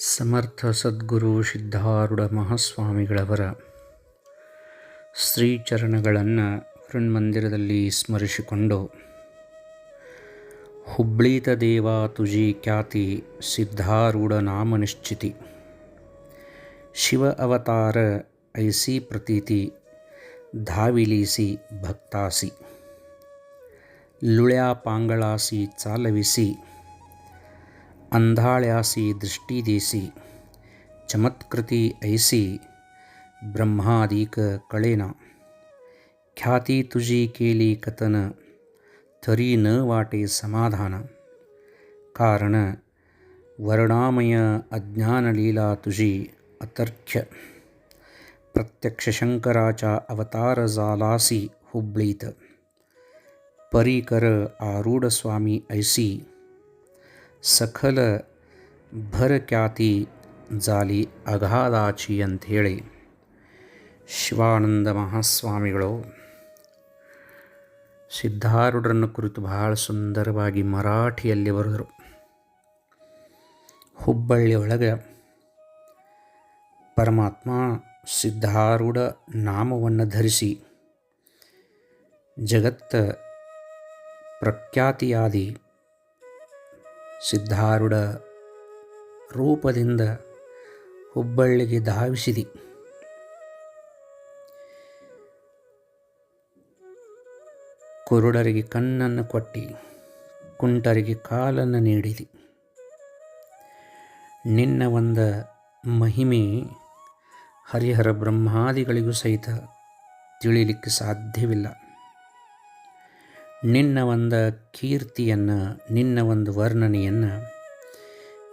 ಸಮರ್ಥ ಸದ್ಗುರು ಸಿದ್ಧಾರೂಢ ಮಹಾಸ್ವಾಮಿಗಳವರ ಶ್ರೀಚರಣಗಳನ್ನು ಹೃನ್ಮಂದಿರದಲ್ಲಿ ಸ್ಮರಿಸಿಕೊಂಡು, ಹುಬ್ಳೀತ ದೇವ ತುಜಿ ಖ್ಯಾತಿ ಸಿದ್ಧಾರೂಢ ನಾಮ ನಿಶ್ಚಿತಿ, ಶಿವ ಅವತಾರ ಐಸಿ ಪ್ರತೀತಿ ಧಾವಿಲೀಸಿ ಭಕ್ತಾಸಿ, ಲುಳ್ಯಾ ಪಾಂಗಳಾಸಿ ಚಾಲವಿಸಿ ಅಂಧಾಳ್ಯಾಸಿ ದೃಷ್ಟಿದೇಸಿ ಚಮತ್ಕೃತಿ ಐಸಿ ಬ್ರಹ್ಮಾದೀಕ ಕಳೇನ ಖ್ಯಾತಿ ತುಜಿ ಕೇಲಿ ಕಥನ ಥರಿ ನ ವಾಟೆ ಸಮಾಧಾನ ಕಾರಣ ವರ್ಣಾಮಯ ಅಜ್ಞಾನ ಲೀಲಾ ತುಜಿ ಅತರ್ಖ್ಯ ಪ್ರತ್ಯಕ್ಷ ಶಂಕರಾಚ ಅವತಾರ ಜಾಲಾಸಿ ಹುಬ್ಳೀತ ಪರಿಕರ ಆರೂಢಸ್ವಾಮಿ ಐಸಿ ಸಖಲ ಭರಖ್ಯಾತಿ ಜಾಲಿ ಅಗಾಧಾಚಿ ಅಂಥೇಳಿ ಶಿವಾನಂದ ಮಹಾಸ್ವಾಮಿಗಳು ಸಿದ್ಧಾರೂಢರನ್ನು ಕುರಿತು ಬಹಳ ಸುಂದರವಾಗಿ ಮರಾಠಿಯಲ್ಲಿ ಬರೆದರು. ಹುಬ್ಬಳ್ಳಿ ಒಳಗೆ ಪರಮಾತ್ಮ ಸಿದ್ಧಾರೂಢ ನಾಮವನ್ನು ಧರಿಸಿ ಜಗತ್ತ ಪ್ರಖ್ಯಾತಿಯಾದಿ ಸಿದ್ಧಾರೂಢ ರೂಪದಿಂದ ಹುಬ್ಬಳ್ಳಿಗೆ ಧಾವಿಸಿದಿ. ಕುರುಡರಿಗೆ ಕಣ್ಣನ್ನು ಕೊಟ್ಟಿ, ಕುಂಟರಿಗೆ ಕಾಲನ್ನು ನೀಡಿದಿ. ನಿನ್ನ ಒಂದು ಮಹಿಮೆ ಹರಿಹರ ಬ್ರಹ್ಮಾದಿಗಳಿಗೂ ಸಹಿತ ತಿಳಿಯಲಿಕ್ಕೆ ಸಾಧ್ಯವಿಲ್ಲ. ನಿನ್ನ ಒಂದು ಕೀರ್ತಿಯನ್ನು, ನಿನ್ನ ಒಂದು ವರ್ಣನೆಯನ್ನು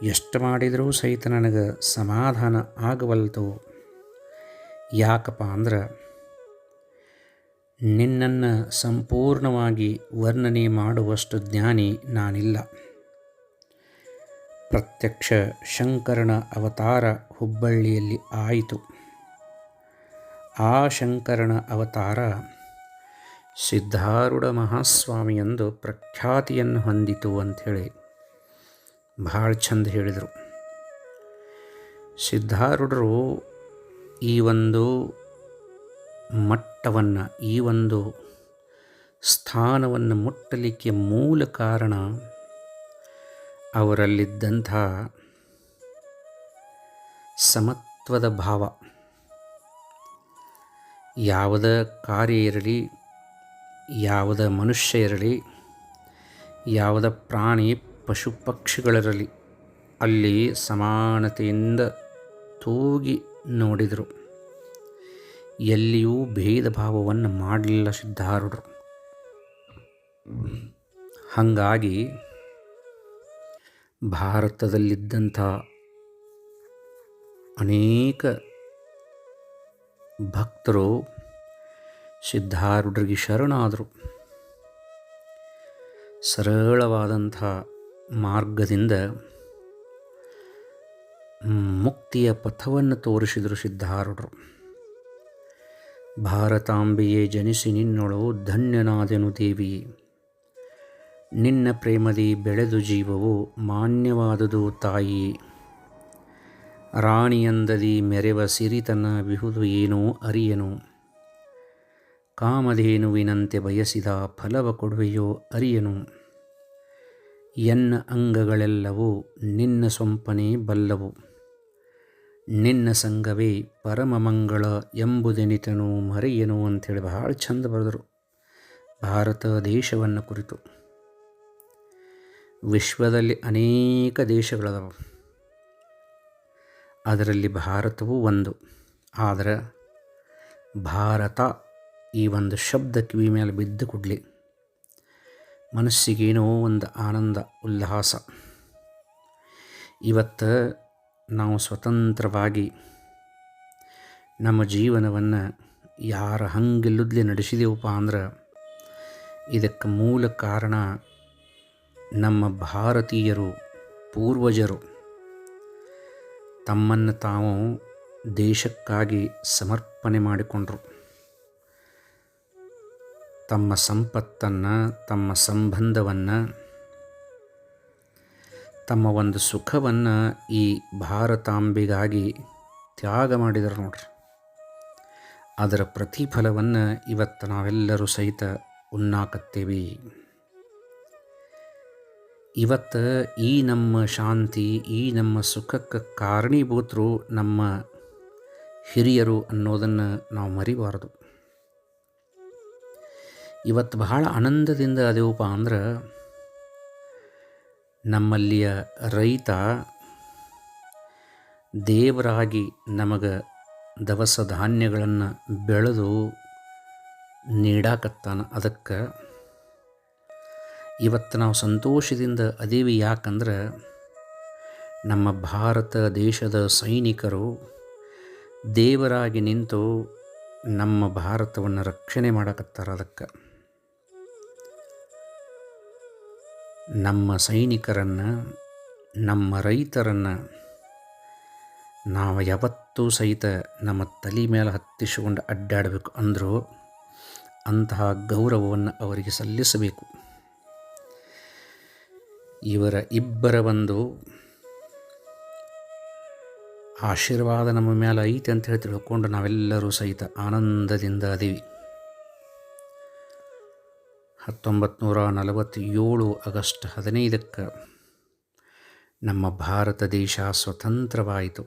ಎಷ್ಟು ಮಾಡಿದರೂ ಸಹಿತ ನನಗೆ ಸಮಾಧಾನ ಆಗವಲ್ತು. ಯಾಕಪ್ಪ ಅಂದ್ರೆ ನಿನ್ನನ್ನು ಸಂಪೂರ್ಣವಾಗಿ ವರ್ಣನೆ ಮಾಡುವಷ್ಟು ಜ್ಞಾನಿ ನಾನಿಲ್ಲ. ಪ್ರತ್ಯಕ್ಷ ಶಂಕರನ ಅವತಾರ ಹುಬ್ಬಳ್ಳಿಯಲ್ಲಿ ಆಯಿತು. ಆ ಶಂಕರನ ಅವತಾರ ಸಿದ್ಧಾರೂಢ ಮಹಾಸ್ವಾಮಿ ಎಂದು ಪ್ರಖ್ಯಾತಿಯನ್ನು ಹೊಂದಿತು ಅಂಥೇಳಿ ಭಾಳ ಚಂದ ಹೇಳಿದರು. ಸಿದ್ಧಾರೂಢರು ಈ ಒಂದು ಮಟ್ಟವನ್ನು, ಈ ಒಂದು ಸ್ಥಾನವನ್ನು ಮುಟ್ಟಲಿಕ್ಕೆ ಮೂಲ ಕಾರಣ ಅವರಲ್ಲಿದ್ದಂಥ ಸಮತ್ವದ ಭಾವ. ಯಾವುದೇ ಕಾರ್ಯ ಇರಲಿ ಯಾವುದ ಮನುಷ್ಯ ಇರಲಿ, ಯಾವುದ ಪ್ರಾಣಿ ಪಶು ಪಕ್ಷಿಗಳಿರಲಿ ಅಲ್ಲಿ ಸಮಾನತೆಯಿಂದ ತೂಗಿ ನೋಡಿದರು. ಎಲ್ಲಿಯೂ ಭೇದ ಭಾವವನ್ನು ಮಾಡಲಿಲ್ಲ ಸಿದ್ಧಾರೂಢರು. ಹಾಗಾಗಿ ಭಾರತದಲ್ಲಿದ್ದಂಥ ಅನೇಕ ಭಕ್ತರು ಸಿದ್ಧಾರೂಢರಿಗೆ ಶರಣಾದರು. ಸರಳವಾದಂಥ ಮಾರ್ಗದಿಂದ ಮುಕ್ತಿಯ ಪಥವನ್ನು ತೋರಿಸಿದರು ಸಿದ್ಧಾರೂಢರು. ಭಾರತಾಂಬೆಯೇ ಜನಿಸಿ ನಿನ್ನೊಳು ಧನ್ಯನಾದೆನು ದೇವಿ. ನಿನ್ನ ಪ್ರೇಮದಿ ಬೆಳೆದು ಜೀವವು ಮಾನ್ಯವಾದುದು ತಾಯಿ. ರಾಣಿಯಂದದಿ ಮೆರೆವ ಸಿರಿತನ ಬಿಹುದು ಏನೋ ಅರಿಯನು. ಕಾಮಧೇನುವಿನಂತೆ ಬಯಸಿದ ಫಲವ ಕೊಡುವೆಯೋ ಅರಿಯನು. ಎನ್ನ ಅಂಗಗಳೆಲ್ಲವೂ ನಿನ್ನ ಸೊಂಪನೇ ಬಲ್ಲವು. ನಿನ್ನ ಸಂಘವೇ ಪರಮ ಮಂಗಳ ಎಂಬುದೆನಿತನು ಮರೆಯನು ಅಂಥೇಳಿ ಬಹಳ ಚಂದ ಬರೆದರು. ಭಾರತ ದೇಶವನ್ನು ಕುರಿತು. ವಿಶ್ವದಲ್ಲಿ ಅನೇಕ ದೇಶಗಳದವು. ಅದರಲ್ಲಿ ಭಾರತವೂ ಒಂದು. ಆದರೆ ಭಾರತ ಈ ಒಂದು ಶಬ್ದ ಕಿವಿ ಮೇಲೆ ಬಿದ್ದು ಕೊಡಲಿ. ಮನಸ್ಸಿಗೇನೋ ಒಂದು ಆನಂದ, ಉಲ್ಲಾಸ. ಇವತ್ತು ನಾವು ಸ್ವತಂತ್ರವಾಗಿ ನಮ್ಮ ಜೀವನವನ್ನು ಯಾರ ಹಂಗಿಲ್ಲದ್ಲೆ ನಡೆಸಿದೆವಪ್ಪ ಅಂದ್ರೆ ಇದಕ್ಕೆ ಮೂಲ ಕಾರಣ ನಮ್ಮ ಭಾರತೀಯರು, ಪೂರ್ವಜರು. ತಮ್ಮನ್ನು ತಾವು ದೇಶಕ್ಕಾಗಿ ಸಮರ್ಪಣೆ ಮಾಡಿಕೊಂಡರು. ತಮ್ಮ ಸಂಪತ್ತನ್ನು, ತಮ್ಮ ಸಂಬಂಧವನ್ನು, ತಮ್ಮ ಒಂದು ಸುಖವನ್ನು ಈ ಭಾರತಾಂಬೆಗಾಗಿ ತ್ಯಾಗ ಮಾಡಿದರು ನೋಡ್ರಿ. ಅದರ ಪ್ರತಿಫಲವನ್ನು ಇವತ್ತು ನಾವೆಲ್ಲರೂ ಸಹಿತ ಉಣ್ಣಾಕತ್ತೇವೆ ಇವತ್ತು ಈ ನಮ್ಮ ಶಾಂತಿ, ಈ ನಮ್ಮ ಸುಖಕ್ಕೆ ಕಾರಣೀಭೂತರು ನಮ್ಮ ಹಿರಿಯರು ಅನ್ನೋದನ್ನು ನಾವು ಮರಿಬಾರದು. ಇವತ್ತು ಬಹಳ ಆನಂದದಿಂದ ಅದೇವಪ್ಪ ಅಂದ್ರೆ ನಮ್ಮಲ್ಲಿಯ ರೈತ ದೇವರಾಗಿ ನಮಗೆ ದವಸ ಧಾನ್ಯಗಳನ್ನು ಬೆಳೆದು ನೀಡಾಕತ್ತಾನ. ಅದಕ್ಕೆ ಇವತ್ತು ನಾವು ಸಂತೋಷದಿಂದ ಅದೇವಿ ಯಾಕಂದ್ರೆ ನಮ್ಮ ಭಾರತ ದೇಶದ ಸೈನಿಕರು ದೇವರಾಗಿ ನಿಂತು ನಮ್ಮ ಭಾರತವನ್ನು ರಕ್ಷಣೆ ಮಾಡಕತ್ತಾರ ಅದಕ್ಕೆ. ನಮ್ಮ ಸೈನಿಕರನ್ನು, ನಮ್ಮ ರೈತರನ್ನು ನಾವು ಯಾವತ್ತೂ ಸಹಿತ ನಮ್ಮ ತಲೆ ಮೇಲೆ ಹತ್ತಿಸಿಕೊಂಡು ಅಡ್ಡಾಡಬೇಕು ಅಂದರೂ ಅಂತಹ ಗೌರವವನ್ನು ಅವರಿಗೆ ಸಲ್ಲಿಸಬೇಕು. ಇವರ ಇಬ್ಬರ ಒಂದು ಆಶೀರ್ವಾದ ನಮ್ಮ ಮೇಲೆ ಐತೆ ಅಂತ ಹೇಳಿ ತಿಳ್ಕೊಂಡು ನಾವೆಲ್ಲರೂ ಸಹಿತ ಆನಂದದಿಂದ ಅದೀವಿ. ಹತ್ತೊಂಬತ್ತು ನೂರ ನಲವತ್ತೇಳು ಆಗಸ್ಟ್ ಹದಿನೈದಕ್ಕೆ ನಮ್ಮ ಭಾರತ ದೇಶ ಸ್ವತಂತ್ರವಾಯಿತು.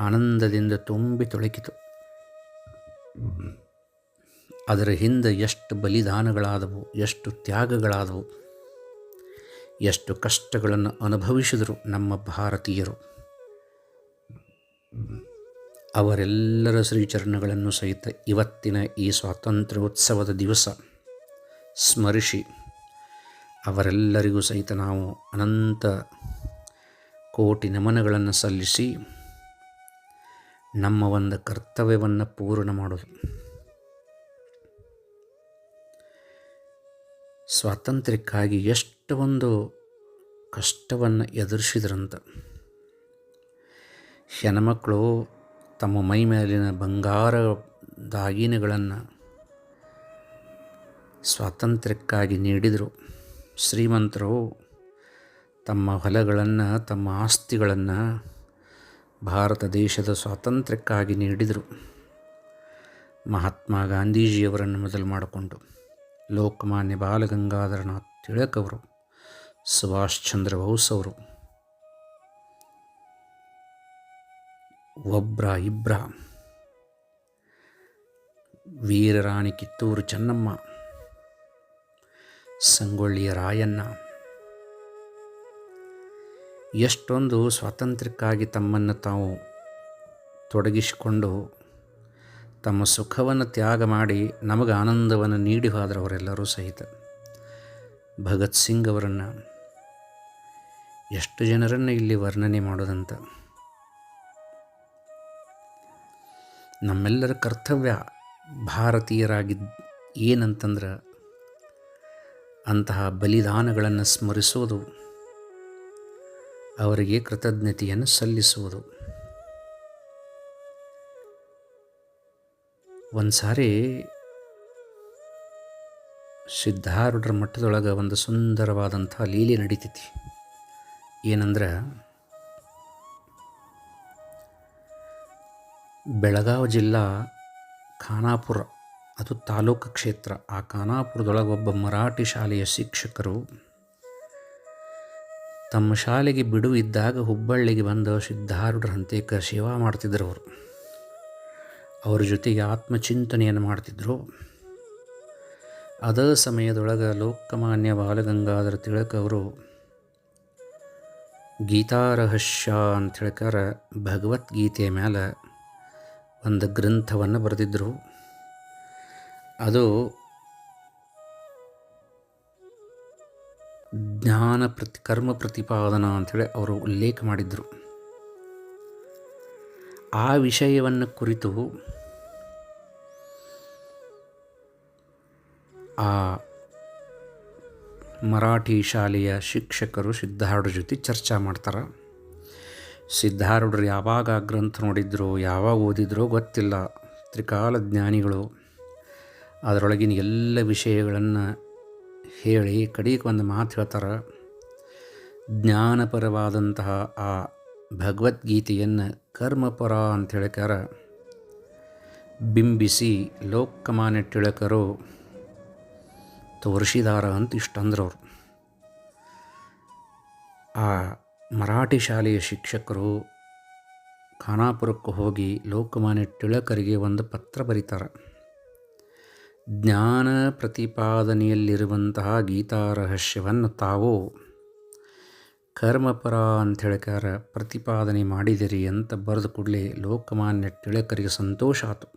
ಆನಂದದಿಂದ ತುಂಬಿ ತೊಳಕಿತು. ಅದರ ಹಿಂದೆ ಎಷ್ಟು ಬಲಿದಾನಗಳಾದವು, ಎಷ್ಟು ತ್ಯಾಗಗಳಾದವು, ಎಷ್ಟು ಕಷ್ಟಗಳನ್ನು ಅನುಭವಿಸಿದರು ನಮ್ಮ ಭಾರತೀಯರು. ಅವರೆಲ್ಲರ ಶ್ರೀಚರಣಗಳನ್ನು ಸಹಿತ ಇವತ್ತಿನ ಈ ಸ್ವಾತಂತ್ರ್ಯೋತ್ಸವದ ದಿವಸ ಸ್ಮರಿಸಿ, ಅವರೆಲ್ಲರಿಗೂ ಸಹಿತ ನಾವು ಅನಂತ ಕೋಟಿ ನಮನಗಳನ್ನು ಸಲ್ಲಿಸಿ ನಮ್ಮ ಒಂದು ಕರ್ತವ್ಯವನ್ನು ಪೂರ್ಣ ಮಾಡೋದು ಸ್ವಾತಂತ್ರ್ಯಕ್ಕಾಗಿ ಎಷ್ಟು ಒಂದು ಕಷ್ಟವನ್ನು ಎದುರಿಸಿದ್ರಂತ. ಹೆಣ್ಮಕ್ಕಳು ತಮ್ಮ ಮೈ ಮೇಲಿನ ಬಂಗಾರ ದಾಗಿನಗಳನ್ನು ಸ್ವಾತಂತ್ರ್ಯಕ್ಕಾಗಿ ನೀಡಿದರು. ಶ್ರೀಮಂತರು ತಮ್ಮ ಹೊಲಗಳನ್ನು, ತಮ್ಮ ಆಸ್ತಿಗಳನ್ನು ಭಾರತ ದೇಶದ ಸ್ವಾತಂತ್ರ್ಯಕ್ಕಾಗಿ ನೀಡಿದರು. ಮಹಾತ್ಮ ಗಾಂಧೀಜಿಯವರನ್ನು ಮೊದಲು ಮಾಡಿಕೊಂಡು ಲೋಕಮಾನ್ಯ ಬಾಲಗಂಗಾಧರನಾಥ್ ತಿಳಕ್ ಅವರು, ಸುಭಾಷ್ ಚಂದ್ರ ಬೋಸ್ ಅವರು ಒಬ್ರ ಇಬ್ರ. ವೀರರಾಣಿ ಕಿತ್ತೂರು ಚೆನ್ನಮ್ಮ. ಸಂಗೊಳ್ಳಿಯ ರಾಯಣ್ಣ. ಎಷ್ಟೊಂದು ಸ್ವಾತಂತ್ರ್ಯಕ್ಕಾಗಿ ತಮ್ಮನ್ನು ತಾವು ತೊಡಗಿಸಿಕೊಂಡು ತಮ್ಮ ಸುಖವನ್ನು ತ್ಯಾಗ ಮಾಡಿ ನಮಗೆ ಆನಂದವನ್ನು ನೀಡಿ ಹೋದ್ರೆ ಅವರೆಲ್ಲರೂ ಸಹಿತ. ಭಗತ್ ಸಿಂಗ್ ಅವರನ್ನು ಎಷ್ಟು ಜನರನ್ನು ಇಲ್ಲಿ ವರ್ಣನೆ ಮಾಡೋದಂತ. ನಮ್ಮೆಲ್ಲರ ಕರ್ತವ್ಯ ಭಾರತೀಯರಾಗಿ ಏನಂತಂದ್ರೆ ಅಂತಹ ಬಲಿದಾನಗಳನ್ನು ಸ್ಮರಿಸುವುದು, ಅವರಿಗೆ ಕೃತಜ್ಞತೆಯನ್ನು ಸಲ್ಲಿಸುವುದು. ಒಂದು ಸಾರಿ ಸಿದ್ಧಾರೂಢರ ಮಠದೊಳಗೆ ಒಂದು ಸುಂದರವಾದಂಥ ಲೀಲೆ ನಡೀತೈತಿ ಏನಂದ್ರೆ ಬೆಳಗಾವಿ ಜಿಲ್ಲಾ ಖಾನಾಪುರ, ಅದು ತಾಲೂಕು ಕ್ಷೇತ್ರ. ಆ ಖಾನಾಪುರದೊಳಗೆ ಒಬ್ಬ ಮರಾಠಿ ಶಾಲೆಯ ಶಿಕ್ಷಕರು ತಮ್ಮ ಶಾಲೆಗೆ ಬಿಡು ಇದ್ದಾಗ ಹುಬ್ಬಳ್ಳಿಗೆ ಬಂದ ಸಿದ್ಧಾರೂಢರ ಹಂತೇಕ ಸೇವಾ ಮಾಡ್ತಿದ್ರು ಅವರು. ಅವ್ರ ಜೊತೆಗೆ ಆತ್ಮಚಿಂತನೆಯನ್ನು ಮಾಡ್ತಿದ್ದರು ಅದೇ ಸಮಯದೊಳಗೆ ಲೋಕಮಾನ್ಯ ಬಾಲಗಂಗಾಧರ ತಿಳಕ್ ಅವರು ಗೀತಾರಹಸ್ಯ ಅಂತ ಹೇಳ್ಕಾರ ಭಗವದ್ಗೀತೆಯ ಮೇಲೆ ಒಂದು ಗ್ರಂಥವನ್ನು ಬರೆದಿದ್ದರು ಅದು ಜ್ಞಾನ ಪ್ರತಿ, ಕರ್ಮ ಪ್ರತಿಪಾದನಾ ಅಂಥೇಳಿ ಅವರು ಉಲ್ಲೇಖ ಮಾಡಿದ್ದರು ಆ ವಿಷಯವನ್ನು ಕುರಿತು ಆ ಮರಾಠಿ ಶಾಲೆಯ ಶಿಕ್ಷಕರು ಸಿದ್ಧಾರೂಢ ಜೊತೆ ಚರ್ಚೆ ಮಾಡ್ತಾರೆ. ಸಿದ್ಧಾರೂಢರು ಯಾವಾಗ ಗ್ರಂಥ ನೋಡಿದ್ರು, ಯಾವಾಗ ಓದಿದ್ರೋ ಗೊತ್ತಿಲ್ಲ. ತ್ರಿಕಾಲ ಜ್ಞಾನಿಗಳು ಅದರೊಳಗಿನ ಎಲ್ಲ ವಿಷಯಗಳನ್ನು ಹೇಳಿ ಕಡೆಗೆ ಒಂದು ಮಾತು ಹೇಳ್ತಾರೆ. ಜ್ಞಾನಪರವಾದಂತಹ ಆ ಭಗವದ್ಗೀತೆಯನ್ನು ಕರ್ಮಪರ ಅಂತ ಹೇಳ್ಕಾರ ಬಿಂಬಿಸಿ ಲೋಕಮಾನ್ಯ ಟಿಳಕರು ತೋರಿಸಿದಾರ ಅಂತ ಇಷ್ಟಂದ್ರವ್ರು. ಆ ಮರಾಠಿ ಶಾಲೆಯ ಶಿಕ್ಷಕರು ಖಾನಾಪುರಕ್ಕೆ ಹೋಗಿ ಲೋಕಮಾನ್ಯ ಟಿಳಕರಿಗೆ ಒಂದು ಪತ್ರ ಬರೀತಾರೆ. ಜ್ಞಾನ ಪ್ರತಿಪಾದನೆಯಲ್ಲಿರುವಂತಹ ಗೀತಾ ರಹಸ್ಯವನ್ನು ತಾವು ಕರ್ಮಪರ ಅಂತ ಹೇಳಿಕಾರ ಪ್ರತಿಪಾದನೆ ಮಾಡಿದಿರಿ ಅಂತ ಬರೆದು ಕೂಡಲೇ ಲೋಕಮಾನ್ಯ ಟಿಳಕರಿಗೆ ಸಂತೋಷ ಆತು.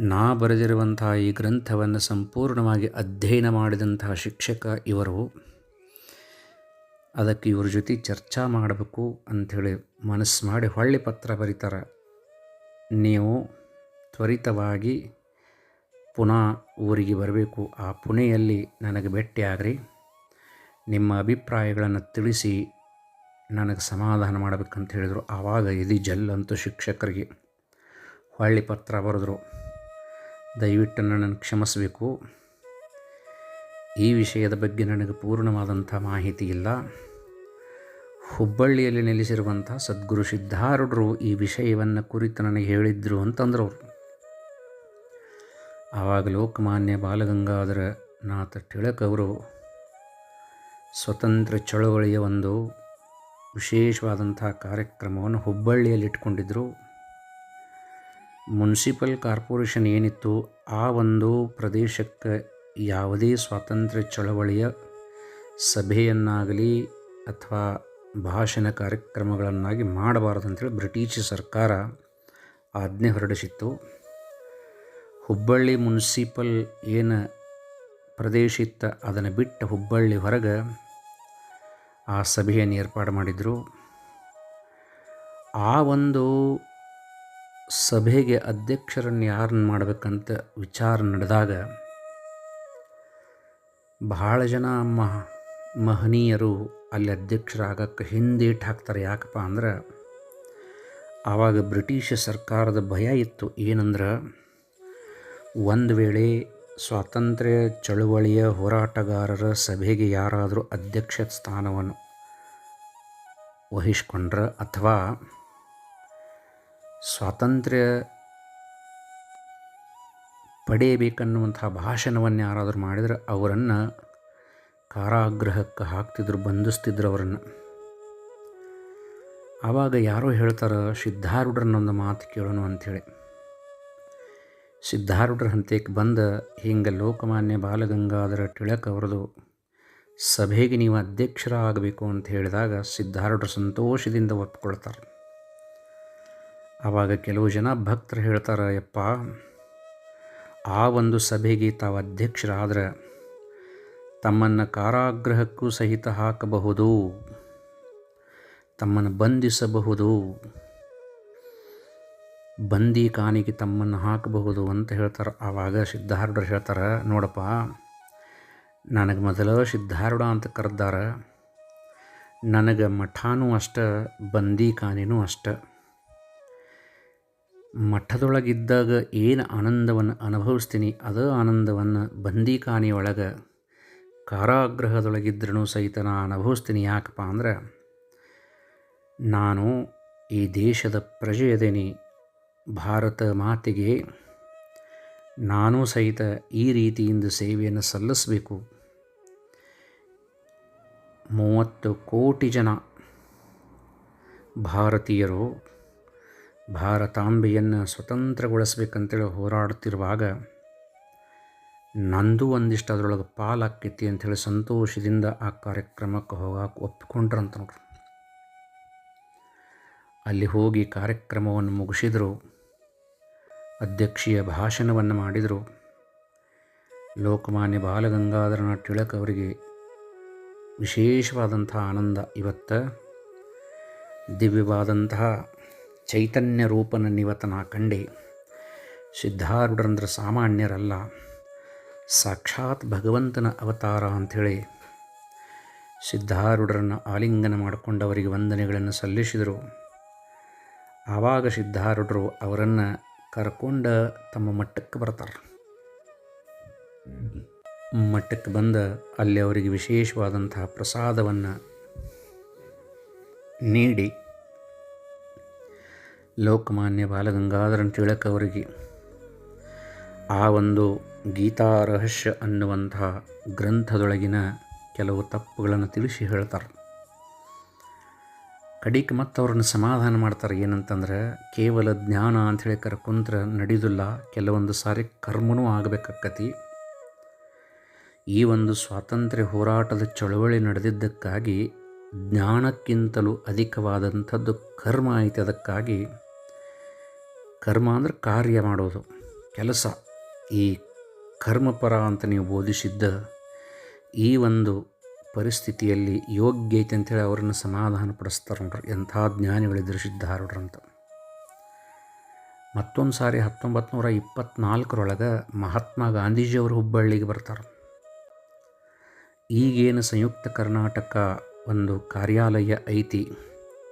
ನಾ ಬರೆದಿರುವಂತಹ ಈ ಗ್ರಂಥವನ್ನು ಸಂಪೂರ್ಣವಾಗಿ ಅಧ್ಯಯನ ಮಾಡಿದಂತಹ ಶಿಕ್ಷಕ ಇವರು ಅದಕ್ಕೆ ಇವ್ರ ಜೊತೆ ಚರ್ಚಾ ಮಾಡಬೇಕು ಅಂಥೇಳಿ ಮನಸ್ಸು ಮಾಡಿ ಹೊಳ್ಳಿ ಪತ್ರ ಬರೀತಾರೆ. ನೀವು ತ್ವರಿತವಾಗಿ ಪುನಃ ಊರಿಗೆ ಬರಬೇಕು. ಆ ಪುಣೆಯಲ್ಲಿ ನನಗೆ ಭೇಟಿಯಾಗ್ರಿ ನಿಮ್ಮ ಅಭಿಪ್ರಾಯಗಳನ್ನು ತಿಳಿಸಿ ನನಗೆ ಸಮಾಧಾನ ಮಾಡಬೇಕಂತ ಹೇಳಿದರು. ಆವಾಗ ಇದು ಜಲ್ಲಂತೂ ಶಿಕ್ಷಕರಿಗೆ ಹೊಳ್ಳಿ ಪತ್ರ ಬರೆದ್ರು. ದಯವಿಟ್ಟು ನನ್ನನ್ನು ಕ್ಷಮಿಸಬೇಕು. ಈ ವಿಷಯದ ಬಗ್ಗೆ ನನಗೆ ಪೂರ್ಣವಾದಂಥ ಮಾಹಿತಿ ಇಲ್ಲ. ಹುಬ್ಬಳ್ಳಿಯಲ್ಲಿ ನೆಲೆಸಿರುವಂಥ ಸದ್ಗುರು ಸಿದ್ಧಾರೂಢರು ಈ ವಿಷಯವನ್ನು ಕುರಿತು ನನಗೆ ಹೇಳಿದ್ರು ಅಂತಂದ್ರು ಅವರು. ಆವಾಗ ಲೋಕಮಾನ್ಯ ಬಾಲಗಂಗಾಧರ ನಾಥ ಟಿಳಕ್ ಅವರು ಸ್ವತಂತ್ರ ಚಳವಳಿಯ ಒಂದು ವಿಶೇಷವಾದಂಥ ಕಾರ್ಯಕ್ರಮವನ್ನು ಹುಬ್ಬಳ್ಳಿಯಲ್ಲಿ ಇಟ್ಕೊಂಡಿದ್ದರು ಮುನ್ಸಿಪಲ್ ಕಾರ್ಪೊರೇಷನ್ ಏನಿತ್ತು, ಆ ಒಂದು ಪ್ರದೇಶಕ್ಕೆ ಯಾವುದೇ ಸ್ವಾತಂತ್ರ್ಯ ಚಳವಳಿಯ ಸಭೆಯನ್ನಾಗಲಿ ಅಥವಾ ಭಾಷಣ ಕಾರ್ಯಕ್ರಮಗಳನ್ನಾಗಿ ಮಾಡಬಾರದು ಅಂತೇಳಿ ಬ್ರಿಟಿಷ್ ಸರ್ಕಾರ ಆಜ್ಞೆ ಹೊರಡಿಸಿತ್ತು. ಹುಬ್ಬಳ್ಳಿ ಮುನ್ಸಿಪಲ್ ಏನು ಪ್ರದೇಶ ಇತ್ತ ಅದನ್ನು ಬಿಟ್ಟು ಹುಬ್ಬಳ್ಳಿ ಹೊರಗೆ ಆ ಸಭೆಯನ್ನು ಏರ್ಪಾಡು ಮಾಡಿದರು. ಆ ಒಂದು ಸಭೆಗೆ ಅಧ್ಯಕ್ಷರನ್ನು ಯಾರನ್ನು ಮಾಡಬೇಕಂತ ವಿಚಾರ ನಡೆದಾಗ ಬಹಳ ಜನ ಮಹ ಮಹನೀಯರು ಅಲ್ಲಿ ಅಧ್ಯಕ್ಷರಾಗಕ್ಕೆ ಹಿಂದೇಟು ಹಾಕ್ತಾರೆ ಯಾಕಪ್ಪ ಅಂದ್ರೆ ಆವಾಗ ಬ್ರಿಟಿಷ್ ಸರ್ಕಾರದ ಭಯ ಇತ್ತು. ಏನಂದ್ರೆ ಒಂದು ವೇಳೆ ಸ್ವಾತಂತ್ರ್ಯ ಚಳುವಳಿಯ ಹೋರಾಟಗಾರರ ಸಭೆಗೆ ಯಾರಾದರೂ ಅಧ್ಯಕ್ಷ ಸ್ಥಾನವನ್ನು ವಹಿಸ್ಕೊಂಡ್ರೆ ಅಥವಾ ಸ್ವಾತಂತ್ರ್ಯ ಪಡೆಯಬೇಕನ್ನುವಂಥ ಭಾಷಣವನ್ನು ಯಾರಾದರೂ ಮಾಡಿದರೆ ಅವರನ್ನು ಕಾರಾಗೃಹಕ್ಕೆ ಹಾಕ್ತಿದ್ರು, ಬಂಧಿಸ್ತಿದ್ರು ಅವರನ್ನು. ಆವಾಗ ಯಾರೋ ಹೇಳ್ತಾರೆ, ಸಿದ್ಧಾರೂಢರನ್ನೊಂದು ಮಾತು ಕೇಳೋಣ ಅಂಥೇಳಿ ಸಿದ್ಧಾರೂಢರ ಹಂತಕ್ಕೆ ಬಂದ ಹಿಂಗೆ ಲೋಕಮಾನ್ಯ ಬಾಲಗಂಗಾಧರ ಟಿಳಕ್ ಅವರದು, ಸಭೆಗೆ ನೀವು ಅಧ್ಯಕ್ಷರ ಆಗಬೇಕು ಅಂತ ಹೇಳಿದಾಗ ಸಿದ್ಧಾರೂಢರು ಸಂತೋಷದಿಂದ ಒಪ್ಕೊಳ್ತಾರೆ. ಆವಾಗ ಕೆಲವು ಜನ ಭಕ್ತರು ಹೇಳ್ತಾರೆ, ಯಪ್ಪ, ಆ ಒಂದು ಸಭೆಗೆ ತಾವು ಅಧ್ಯಕ್ಷರಾದರೆ ತಮ್ಮನ್ನು ಕಾರಾಗ್ರಹಕ್ಕೂ ಸಹಿತ ಹಾಕಬಹುದು. ತಮ್ಮನ್ನು ಬಂಧಿಸಬಹುದು. ಬಂದಿ ಕಾನಿಗೆ ತಮ್ಮನ್ನು ಹಾಕಬಹುದು ಅಂತ ಹೇಳ್ತಾರೆ. ಆವಾಗ ಸಿದ್ಧಾರೂಢರು ಹೇಳ್ತಾರೆ, ನೋಡಪ್ಪ, ನನಗೆ ಮೊದಲ ಸಿದ್ಧಾರೂಢ ಅಂತ ಕರೆದಾರ. ನನಗೆ ಮಠನೂ ಅಷ್ಟ ಬಂದಿ ಕಾನಿನೂ ಅಷ್ಟ. ಮಠದೊಳಗಿದ್ದಾಗ ಏನು ಆನಂದವನ್ನು ಅನುಭವಿಸ್ತೀನಿ, ಅದೇ ಆನಂದವನ್ನು ಬಂದಿ ಕಾನಿಯೊಳಗೆ ಕಾರಾಗೃಹದೊಳಗಿದ್ರೂ ಸಹಿತ ನಾನು ಅನುಭವಿಸ್ತೀನಿ ಯಾಕಪ್ಪ ಅಂದರೆ ನಾನು ಈ ದೇಶದ ಪ್ರಜೆಯದೇನಿ. ಭಾರತ ಮಾತೆಗೆ ನಾನು ಸಹಿತ ಈ ರೀತಿಯಿಂದ ಸೇವೆಯನ್ನು ಸಲ್ಲಿಸಬೇಕು. ಮೂವತ್ತು ಕೋಟಿ ಜನ ಭಾರತೀಯರು ಭಾರತಾಂಬೆಯನ್ನು ಸ್ವತಂತ್ರಗೊಳಿಸ್ಬೇಕಂತೇಳಿ ಹೋರಾಡುತ್ತಿರುವಾಗ ನಂದು ಒಂದಿಷ್ಟು ಅದರೊಳಗೆ ಪಾಲಾಕ್ಕೈತಿ ಅಂಥೇಳಿ ಸಂತೋಷದಿಂದ ಆ ಕಾರ್ಯಕ್ರಮಕ್ಕೆ ಹೋಗಕ್ಕೆ ಒಪ್ಪಿಕೊಂಡ್ರಂತ ನೋಡ್ರಿ. ಅಲ್ಲಿ ಹೋಗಿ ಕಾರ್ಯಕ್ರಮವನ್ನು ಮುಗಿಸಿದರು, ಅಧ್ಯಕ್ಷೀಯ ಭಾಷಣವನ್ನು ಮಾಡಿದರು. ಲೋಕಮಾನ್ಯ ಬಾಲಗಂಗಾಧರನ ಟಿಳಕ್ ಅವರಿಗೆ ವಿಶೇಷವಾದಂಥ ಆನಂದ ಇವತ್ತು. ದಿವ್ಯವಾದಂತಹ ಚೈತನ್ಯ ರೂಪನ ನಾ ಕಂಡೆ ಸಿದ್ಧಾರೂಢರಂದ್ರೆ ಸಾಮಾನ್ಯರಲ್ಲ. ಸಾಕ್ಷಾತ್ ಭಗವಂತನ ಅವತಾರ ಅಂಥೇಳಿ ಸಿದ್ಧಾರೂಢರನ್ನು ಆಲಿಂಗನ ಮಾಡಿಕೊಂಡು ಅವರಿಗೆ ವಂದನೆಗಳನ್ನು ಸಲ್ಲಿಸಿದರು. ಆವಾಗ ಸಿದ್ಧಾರೂಢರು ಅವರನ್ನು ಕರ್ಕೊಂಡು ತಮ್ಮ ಮಟ್ಟಕ್ಕೆ ಬರ್ತಾರೆ. ಮಠಕ್ಕೆ ಬಂದ ಅಲ್ಲಿ ಅವರಿಗೆ ವಿಶೇಷವಾದಂತಹ ಪ್ರಸಾದವನ್ನು ನೀಡಿ ಲೋಕಮಾನ್ಯ ಬಾಲಗಂಗಾಧರನ್ ತಿಳಕ್ ಅವರಿಗೆ ಆ ಒಂದು ಗೀತಾ ರಹಸ್ಯ ಅನ್ನುವಂತಹ ಗ್ರಂಥದೊಳಗಿನ ಕೆಲವು ತಪ್ಪುಗಳನ್ನು ತಿಳಿಸಿ ಹೇಳ್ತಾರೆ. ಕಡಿಕ್ ಮತ್ತು ಅವ್ರನ್ನ ಸಮಾಧಾನ ಮಾಡ್ತಾರೆ ಏನಂತಂದ್ರೆ, ಕೇವಲ ಜ್ಞಾನ ಅಂಥೇಳಿ ಕರ್ಕೊಂತ್ರ ನಡೆಯುವುದಿಲ್ಲ ಕೆಲವೊಂದು ಸಾರಿ ಕರ್ಮನೂ ಆಗಬೇಕಾಕತಿ. ಈ ಒಂದು ಸ್ವಾತಂತ್ರ್ಯ ಹೋರಾಟದ ಚಳವಳಿ ನಡೆದಿದ್ದಕ್ಕಾಗಿ, ಜ್ಞಾನಕ್ಕಿಂತಲೂ ಅಧಿಕವಾದಂಥದ್ದು ಕರ್ಮ ಐತೆ ಅದಕ್ಕಾಗಿ, ಕರ್ಮ ಅಂದರೆ ಕಾರ್ಯ ಮಾಡೋದು, ಕೆಲಸ. ಈ ಕರ್ಮಪರ ಅಂತ ನೀವು ಬೋಧಿಸಿದ್ದ ಈ ಒಂದು ಪರಿಸ್ಥಿತಿಯಲ್ಲಿ ಯೋಗ್ಯ ಐತೆ ಅಂತೇಳಿ ಅವರನ್ನು ಸಮಾಧಾನ ಪಡಿಸ್ತಾರೆ ನೋಡ್ರಿ. ಎಂಥ ಜ್ಞಾನಿಗಳಿದ್ರು ಸಿದ್ಧಾರೂಢರು ಅಂತ. ಮತ್ತೊಂದು ಸಾರಿ ಹತ್ತೊಂಬತ್ತು ನೂರ ಇಪ್ಪತ್ತ್ನಾಲ್ಕರೊಳಗೆ ಮಹಾತ್ಮ ಗಾಂಧೀಜಿಯವರು ಹುಬ್ಬಳ್ಳಿಗೆ ಬರ್ತಾರೆ. ಈಗೇನು ಸಂಯುಕ್ತ ಕರ್ನಾಟಕ ಒಂದು ಕಾರ್ಯಾಲಯ ಐತಿ,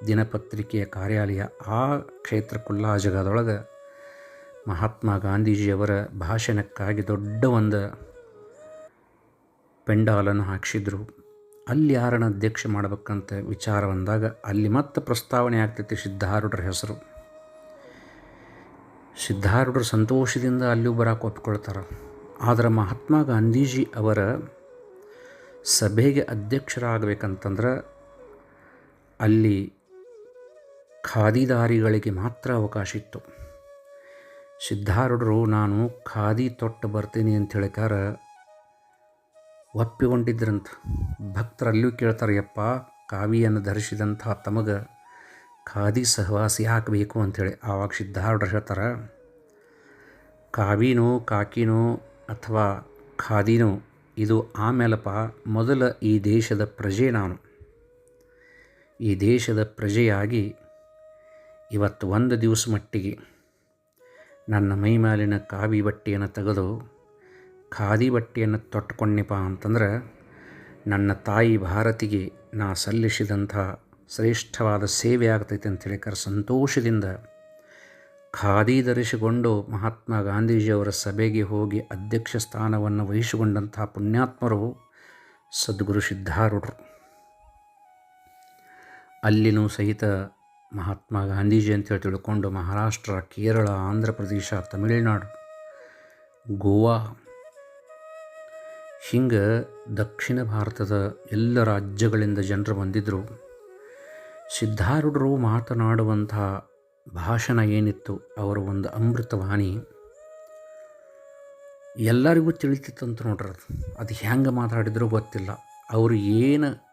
ದಿನಪತ್ರಿಕೆಯ ಕಾರ್ಯಾಲಯ, ಆ ಕ್ಷೇತ್ರ ಕುಲ್ಲಾ ಜಗದೊಳಗೆ ಮಹಾತ್ಮ ಗಾಂಧೀಜಿಯವರ ಭಾಷಣಕ್ಕಾಗಿ ದೊಡ್ಡ ಒಂದು ಪೆಂಡಾಲನ್ನು ಹಾಕ್ಸಿದ್ರು. ಅಲ್ಲಿ ಯಾರನ್ನು ಅಧ್ಯಕ್ಷ ಮಾಡ್ಬೇಕಂತ ವಿಚಾರ ಬಂದಾಗ ಅಲ್ಲಿ ಮತ್ತೆ ಪ್ರಸ್ತಾವನೆ ಆಗ್ತೈತಿ ಸಿದ್ಧಾರೂಢರ ಹೆಸರು. ಸಿದ್ಧಾರೂಢರು ಸಂತೋಷದಿಂದ ಅಲ್ಲಿಯೂ ಬರಕ್ಕೆ ಒಪ್ಕೊಳ್ತಾರೆ. ಆದರೆ ಮಹಾತ್ಮ ಗಾಂಧೀಜಿ ಅವರ ಸಭೆಗೆ ಅಧ್ಯಕ್ಷರಾಗಬೇಕಂತಂದ್ರೆ ಅಲ್ಲಿ ಖಾದಿದಾರಿಗಳಿಗೆ ಮಾತ್ರ ಅವಕಾಶ ಇತ್ತು. ಸಿದ್ಧಾರೂಢರು, ನಾನು ಖಾದಿ ತೊಟ್ಟು ಬರ್ತೀನಿ ಅಂತ ಹೇಳಿಕಾರ ಒಪ್ಪಿಕೊಂಡಿದ್ರಂತ. ಭಕ್ತರಲ್ಲಿಯೂ ಕೇಳ್ತಾರೆ, ಯಪ್ಪ, ಕಾವಿಯನ್ನು ಧರಿಸಿದಂಥ ತಮಗೆ ಖಾದಿ ಸಹವಾಸಿ ಹಾಕಬೇಕು ಅಂಥೇಳಿ. ಆವಾಗ ಸಿದ್ಧಾರೂಢರು ಹೇಳ್ತಾರೆ, ಕಾವಿನೋ, ಕಾಕಿನೋ ಅಥವಾ ಖಾದಿನೋ, ಇದು ಆಮೇಲಪ್ಪ, ಮೊದಲ ಈ ದೇಶದ ಪ್ರಜೆ ನಾನು. ಈ ದೇಶದ ಪ್ರಜೆಯಾಗಿ ಇವತ್ತು ಒಂದು ದಿವಸ ಮಟ್ಟಿಗೆ ನನ್ನ ಮೈಮೇಲಿನ ಕಾವಿ ಬಟ್ಟೆಯನ್ನು ತೆಗೆದು ಖಾದಿ ಬಟ್ಟೆಯನ್ನು ತೊಟ್ಕೊಂಡ್ನಿಪ್ಪ ಅಂತಂದ್ರೆ, ನನ್ನ ತಾಯಿ ಭಾರತಿಗೆ ನಾ ಸಲ್ಲಿಸಿದಂಥ ಶ್ರೇಷ್ಠವಾದ ಸೇವೆ ಆಗ್ತೈತೆ ಅಂತೇಳಿ ಕರೆ ಸಂತೋಷದಿಂದ ಖಾದಿ ಧರಿಸಿಕೊಂಡು ಮಹಾತ್ಮ ಗಾಂಧೀಜಿಯವರ ಸಭೆಗೆ ಹೋಗಿ ಅಧ್ಯಕ್ಷ ಸ್ಥಾನವನ್ನು ವಹಿಸಿಕೊಂಡಂತಹ ಪುಣ್ಯಾತ್ಮರು ಸದ್ಗುರು ಸಿದ್ಧಾರೂಢರು. ಅಲ್ಲಿನೂ ಸಹಿತ ಮಹಾತ್ಮ ಗಾಂಧೀಜಿ ಅಂತೇಳಿ ತಿಳ್ಕೊಂಡು ಮಹಾರಾಷ್ಟ್ರ, ಕೇರಳ, ಆಂಧ್ರ ಪ್ರದೇಶ, ತಮಿಳುನಾಡು, ಗೋವಾ, ಹಿಂಗೆ ದಕ್ಷಿಣ ಭಾರತದ ಎಲ್ಲ ರಾಜ್ಯಗಳಿಂದ ಜನರು ಬಂದಿದ್ದರು ಸಿದ್ಧಾರೂಢರು ಮಾತನಾಡುವಂತಹ ಭಾಷಣ ಏನಿತ್ತು ಅವರ ಒಂದು ಅಮೃತವಾಣಿ? ಎಲ್ಲರಿಗೂ ತಿಳಿತಿತ್ತಂತ ನೋಡ್ರಿ ಅದು. ಅದು ಹೆಂಗೆ ಮಾತಾಡಿದ್ರೂ ಗೊತ್ತಿಲ್ಲ. ಅವರು ಏನು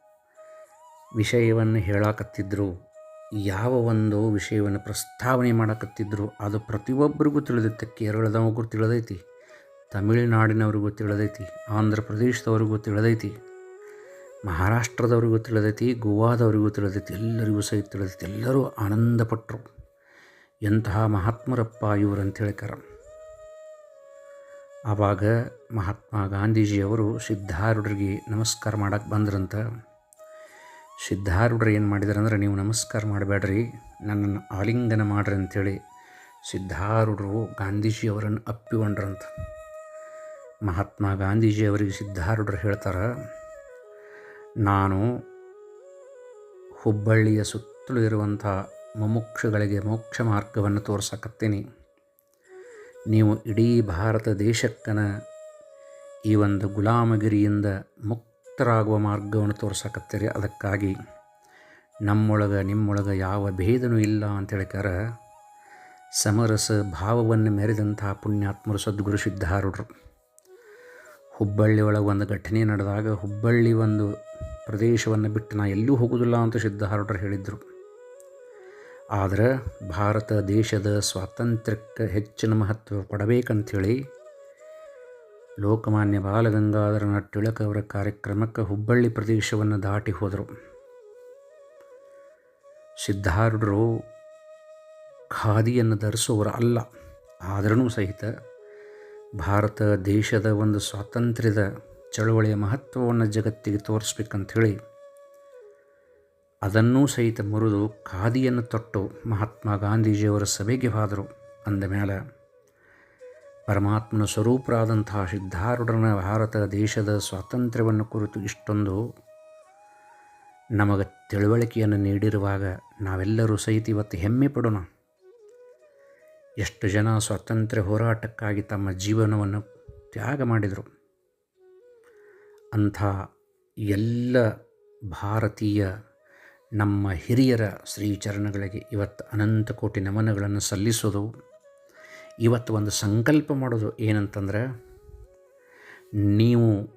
ವಿಷಯವನ್ನು ಹೇಳಾಕತ್ತಿದ್ರು? ಯಾವ ಒಂದು ವಿಷಯವನ್ನು ಪ್ರಸ್ತಾವನೆ ಮಾಡಕತ್ತಿದ್ರು ಅದು ಪ್ರತಿಯೊಬ್ಬರಿಗೂ ತಿಳಿದೈತೆ, ಕೇರಳದವ್ರಿಗೂ ತಿಳಿದೈತಿ, ತಮಿಳುನಾಡಿನವ್ರಿಗೂ ತಿಳಿದೈತಿ ಆಂಧ್ರ ಪ್ರದೇಶದವ್ರಿಗೂ ತಿಳಿದೈತಿ, ಮಹಾರಾಷ್ಟ್ರದವ್ರಿಗೂ ತಿಳಿದೈತಿ, ಗೋವಾದವರಿಗೂ ತಿಳಿದೈತಿ, ಎಲ್ಲರಿಗೂ ಸಹಿತ ತಿಳಿದೈತಿ, ಎಲ್ಲರೂ ಆನಂದಪಟ್ಟರು ಎಂತಹ ಮಹಾತ್ಮರಪ್ಪ ಇವರು ಅಂತ ಹೇಳ್ಕಾರ ಆವಾಗ ಮಹಾತ್ಮ ಗಾಂಧೀಜಿಯವರು ಸಿದ್ಧಾರೂಢರಿಗೆ ನಮಸ್ಕಾರ ಮಾಡಕ್ಕೆ ಬಂದ್ರಂತ ಸಿದ್ಧಾರೂಢರು ಏನು ಮಾಡಿದಾರೆ ಅಂದ್ರೆ ನೀವು ನಮಸ್ಕಾರ ಮಾಡಬೇಡ್ರಿ, ನನ್ನನ್ನು ಆಲಿಂಗನ ಮಾಡ್ರಿ ಅಂಥೇಳಿ ಸಿದ್ಧಾರೂಢರು ಗಾಂಧೀಜಿಯವರನ್ನು ಅಪ್ಪಿಕೊಂಡ್ರಂತ ಮಹಾತ್ಮ ಗಾಂಧೀಜಿಯವರಿಗೆ ಸಿದ್ಧಾರೂಢರು ಹೇಳ್ತಾರೆ, ನಾನು ಹುಬ್ಬಳ್ಳಿಯ ಸುತ್ತಲೂ ಇರುವಂಥ ಮುಮುಕ್ಷುಗಳಿಗೆ ಮೋಕ್ಷ ಮಾರ್ಗವನ್ನು ತೋರ್ಸಕತ್ತೀನಿ. ನೀವು ಇಡೀ ಭಾರತ ದೇಶಕ್ಕನ ಈ ಒಂದು ಗುಲಾಮಗಿರಿಯಿಂದ ಮುಕ್ತರಾಗುವ ಮಾರ್ಗವನ್ನು ತೋರ್ಸಕತ್ತೀರಿ. ಅದಕ್ಕಾಗಿ ನಮ್ಮೊಳಗೆ, ನಿಮ್ಮೊಳಗೆ ಯಾವ ಭೇದನೂ ಇಲ್ಲ ಅಂತ ಹೇಳ್ಕಾರ ಸಮರಸ ಭಾವವನ್ನು ಮೆರೆದಂತಹ ಪುಣ್ಯಾತ್ಮರು ಸದ್ಗುರು ಸಿದ್ಧಾರೂಢರು. ಹುಬ್ಬಳ್ಳಿ ಒಳಗೆ ಒಂದು ಘಟನೆ ನಡೆದಾಗ ಹುಬ್ಬಳ್ಳಿ ಒಂದು ಪ್ರದೇಶವನ್ನು ಬಿಟ್ಟು ನಾ ಎಲ್ಲೂ ಹೋಗೋದಿಲ್ಲ ಅಂತ ಸಿದ್ಧಾರೂಢರು ಹೇಳಿದರು. ಆದರೆ ಭಾರತ ದೇಶದ ಸ್ವಾತಂತ್ರ್ಯಕ್ಕೆ ಹೆಚ್ಚಿನ ಮಹತ್ವ ಕೊಡಬೇಕಂಥೇಳಿ ಲೋಕಮಾನ್ಯ ಬಾಲಗಂಗಾಧರ ಟಿಳಕ್ ಅವರ ಕಾರ್ಯಕ್ರಮಕ್ಕೆ ಹುಬ್ಬಳ್ಳಿ ಪ್ರದೇಶವನ್ನು ದಾಟಿ ಹೋದರು. ಸಿದ್ಧಾರೂಢರು ಖಾದಿಯನ್ನು ಧರಿಸುವವರು ಅಲ್ಲ ಆದರೂ ಸಹಿತ ಭಾರತ ದೇಶದ ಒಂದು ಸ್ವಾತಂತ್ರ್ಯದ ಚಳುವಳಿಯ ಮಹತ್ವವನ್ನು ಜಗತ್ತಿಗೆ ತೋರಿಸ್ಬೇಕಂಥೇಳಿ ಅದನ್ನೂ ಸಹಿತ ಮುರಿದು ಖಾದಿಯನ್ನು ತೊಟ್ಟು ಮಹಾತ್ಮ ಗಾಂಧೀಜಿಯವರ ಸಭೆಗೆ ಹಾದರು ಅಂದ ಮೇಲೆ ಪರಮಾತ್ಮನ ಸ್ವರೂಪರಾದಂತಹ ಸಿದ್ಧಾರೂಢನ ಭಾರತ ದೇಶದ ಸ್ವಾತಂತ್ರ್ಯವನ್ನು ಕುರಿತು ಇಷ್ಟೊಂದು ನಮಗೆ ತಿಳುವಳಿಕೆಯನ್ನು ನೀಡಿರುವಾಗ ನಾವೆಲ್ಲರೂ ಸಹಿತ ಇವತ್ತು ಹೆಮ್ಮೆ ಪಡೋಣ. ಎಷ್ಟು ಜನ ಸ್ವಾತಂತ್ರ್ಯ ಹೋರಾಟಕ್ಕಾಗಿ ತಮ್ಮ ಜೀವನವನ್ನು ತ್ಯಾಗ ಮಾಡಿದರು. ಅಂಥ ಎಲ್ಲ ಭಾರತೀಯ ನಮ್ಮ ಹಿರಿಯರ ಶ್ರೀಚರಣಗಳಿಗೆ ಇವತ್ತು ಅನಂತ ಕೋಟಿ ನಮನಗಳನ್ನು ಸಲ್ಲಿಸೋದು ಇವತ್ತು ಒಂದು ಸಂಕಲ್ಪ ಮಾಡೋದು ಏನಂತಂದ್ರೆ, ನೀವು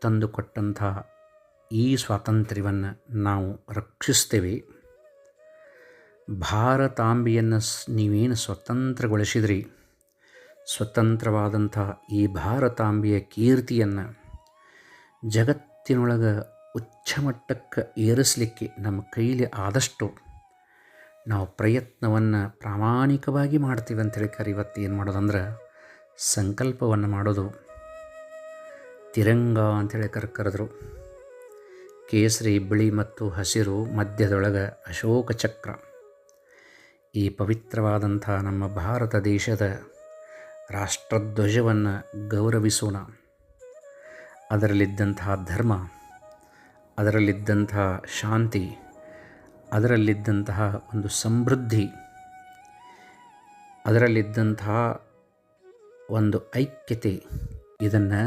ತಂದುಕೊಟ್ಟಂಥ ಈ ಸ್ವಾತಂತ್ರ್ಯವನ್ನು ನಾವು ರಕ್ಷಿಸ್ತೇವೆ. ಭಾರತಾಂಬೆಯನ್ನು ನೀವೇನು ಸ್ವತಂತ್ರಗೊಳಿಸಿದ್ರಿ, ಸ್ವತಂತ್ರವಾದಂಥ ಈ ಭಾರತಾಂಬೆಯ ಕೀರ್ತಿಯನ್ನು ಜಗತ್ತಿನೊಳಗೆ ಉಚ್ಚಮಟ್ಟಕ್ಕೆ ಏರಿಸಲಿಕ್ಕೆ ನಮ್ಮ ಕೈಲಿ ಆದಷ್ಟು ನಾವು ಪ್ರಯತ್ನವನ್ನು ಪ್ರಾಮಾಣಿಕವಾಗಿ ಮಾಡ್ತೀವಿ ಅಂತ ಕರೆ ಇವತ್ತು ಏನು ಮಾಡೋದಂದ್ರೆ ಸಂಕಲ್ಪವನ್ನು ಮಾಡೋದು. ತಿರಂಗ ಅಂತೇಳಿ ಕರ್, ಕರೆದ್ರು. ಕೇಸರಿ, ಬಿಳಿ ಮತ್ತು ಹಸಿರು ಮಧ್ಯದೊಳಗೆ ಅಶೋಕ ಚಕ್ರ. ಈ ಪವಿತ್ರವಾದಂಥ ನಮ್ಮ ಭಾರತ ದೇಶದ ರಾಷ್ಟ್ರಧ್ವಜವನ್ನು ಗೌರವಿಸೋಣ. ಅದರಲ್ಲಿದ್ದಂತಹ ಧರ್ಮ, ಅದರಲ್ಲಿದ್ದಂತಹ ಶಾಂತಿ ಅದರಲ್ಲಿದ್ದಂತಹ ಒಂದು ಸಮೃದ್ಧಿ, ಅದರಲ್ಲಿದ್ದಂತಹ ಒಂದು ಐಕ್ಯತೆ, ಇದನ್ನು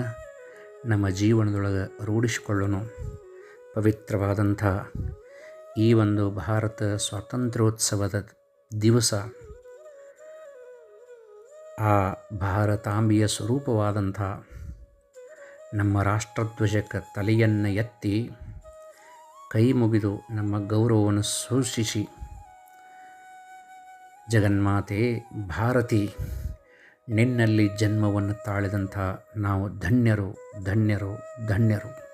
ನಮ್ಮ ಜೀವನದೊಳಗೆ ರೂಢಿಸಿಕೊಳ್ಳೋಣ. ಪವಿತ್ರವಾದಂಥ ಈ ಒಂದು ಭಾರತ ಸ್ವಾತಂತ್ರ್ಯೋತ್ಸವದ ದಿವಸ, ಆ ಭಾರತಾಂಬಿಯ ಸ್ವರೂಪವಾದಂಥ ನಮ್ಮ ರಾಷ್ಟ್ರಧ್ವಜಕ್ಕೆ ತಲೆಯನ್ನು ಎತ್ತಿ ಕೈ ಮುಗಿದು ನಮ್ಮ ಗೌರವವನ್ನು ಸೂಚಿಸಿ ಜಗನ್ಮಾತೆ ಭಾರತಿ ನಿನ್ನಲ್ಲಿ ಜನ್ಮವನ್ನು ತಾಳಿದಂಥ ನಾವು ಧನ್ಯರು ಧನ್ಯರು ಧನ್ಯರು.